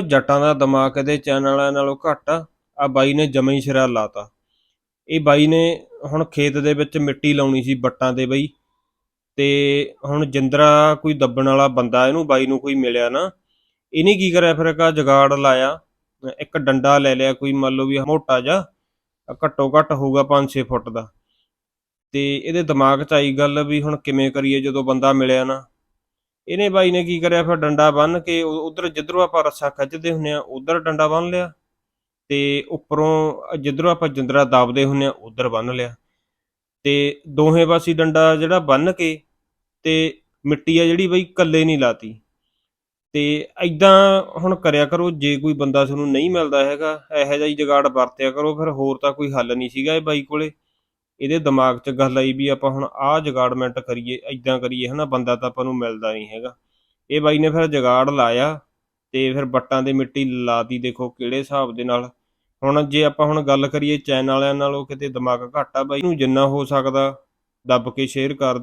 ਜੱਟਾਂ ਦਾ ਦਿਮਾਗ ਇਹਦੇ ਚੈਨਲ ਵਾਲਿਆਂ ਨਾਲੋਂ ਘੱਟ ਆ। ਆ ਬਾਈ ਨੇ ਜਮਾ ਹੀ ਸਿਰਾ ਲਾਤਾ। ਇਹ ਬਾਈ ਨੇ ਹੁਣ ਖੇਤ ਦੇ ਵਿੱਚ ਮਿੱਟੀ ਲਾਉਣੀ ਸੀ ਬੱਟਾਂ ਤੇ ਬਈ। ਤੇ ਹੁਣ ਜਿੰਦਰਾ ਕੋਈ ਦੱਬਣ ਵਾਲਾ ਬੰਦਾ, ਇਹਨੂੰ ਬਾਈ ਨੂੰ ਕੋਈ ਮਿਲਿਆ ਨਾ। ਇਹਨੇ ਕੀ ਕਰਿਆ ਫਿਰ ਕਾ ਜਗਾੜ ਲਾਇਆ। ਇੱਕ ਡੰਡਾ ਲੈ ਲਿਆ ਕੋਈ, ਮੰਨ ਲਓ ਵੀ ਮੋਟਾ ਜਿਹਾ। ਘੱਟੋ ਘੱਟ ਹੋਊਗਾ 5-6 ਫੁੱਟ ਦਾ। ਤੇ ਇਹਦੇ ਦਿਮਾਗ 'ਚ ਆਈ ਗੱਲ ਵੀ ਹੁਣ ਕਿਵੇਂ ਕਰੀਏ ਜਦੋਂ ਬੰਦਾ ਮਿਲਿਆ ਨਾ। ਇਹਨੇ ਬਾਈ ਨੇ ਕੀ ਕਰਿਆ ਫਿਰ ਡੰਡਾ ਬੰਨ ਕੇ ਉਧਰ ਜਿੱਧਰੋਂ ਆਪਾਂ ਰੱਸਾ ਖਿੱਚਦੇ ਹੁੰਨੇ ਆ, ਉਧਰ ਡੰਡਾ ਬੰਨ ਲਿਆ ਤੇ ਉੱਪਰੋਂ ਜਿੱਧਰੋਂ ਆਪਾਂ ਜਿੰਦਰਾ ਦਾਬਦੇ ਹੁੰਨੇ ਆ, ਉਧਰ ਬੰਨ ਲਿਆ। ਤੇ ਦੋਹੇ ਪਾਸੇ ਡੰਡਾ ਜਿਹੜਾ ਬੰਨ ਕੇ ਤੇ ਮਿੱਟੀ ਆ ਜਿਹੜੀ ਬਈ ਕੱਲੇ ਨਹੀਂ ਲਾਤੀ। ਤੇ ਐਦਾਂ ਹੁਣ ਕਰਿਆ ਕਰੋ, ਜੇ ਕੋਈ ਬੰਦਾ ਤੁਹਾਨੂੰ ਨਹੀਂ ਮਿਲਦਾ ਹੈਗਾ, ਇਹੋ ਜਿਹਾ ਹੀ ਜਗਾੜ ਵਰਤਿਆ ਕਰੋ, ਫਿਰ ਹੋਰ ਤਾਂ ਕੋਈ ਹੱਲ ਨਹੀਂ ਸੀਗਾ ਇਹ ਬਾਈ ਕੋਲੇ। ਇਹਦੇ ਦਿਮਾਗ 'ਚ ਗੱਲ ਆਈ ਵੀ ਆਪਾਂ ਹੁਣ ਆਹ ਜਗਾੜਮੈਂਟ ਕਰੀਏ ਐਦਾਂ ਕਰੀਏ, ਹਨਾ, ਬੰਦਾ ਤਾਂ ਆਪਾਂ ਨੂੰ ਮਿਲਦਾ ਨਹੀਂ ਹੈਗਾ। ਇਹ ਬਾਈ ਨੇ ਫਿਰ ਜਗਾੜ ਲਾਇਆ ਤੇ ਫਿਰ ਬੱਟਾਂ ਦੇ ਮਿੱਟੀ ਲਾਤੀ ਦੇਖੋ ਕਿਹੜੇ ਹਿਸਾਬ ਦੇ ਨਾਲ। ਹੁਣ ਜੇ ਆਪਾਂ ਹੁਣ ਗੱਲ ਕਰੀਏ ਚੈਨ ਵਾਲਿਆਂ ਨਾਲੋਂ, ਕਿਤੇ ਦਿਮਾਗ ਘੱਟ ਆ ਬਾਈ ਨੂੰ ਜਿੰਨਾ ਹੋ ਸਕਦਾ ਦੱਬ ਕੇ ਸ਼ੇਅਰ ਕਰ ਦਿਓ।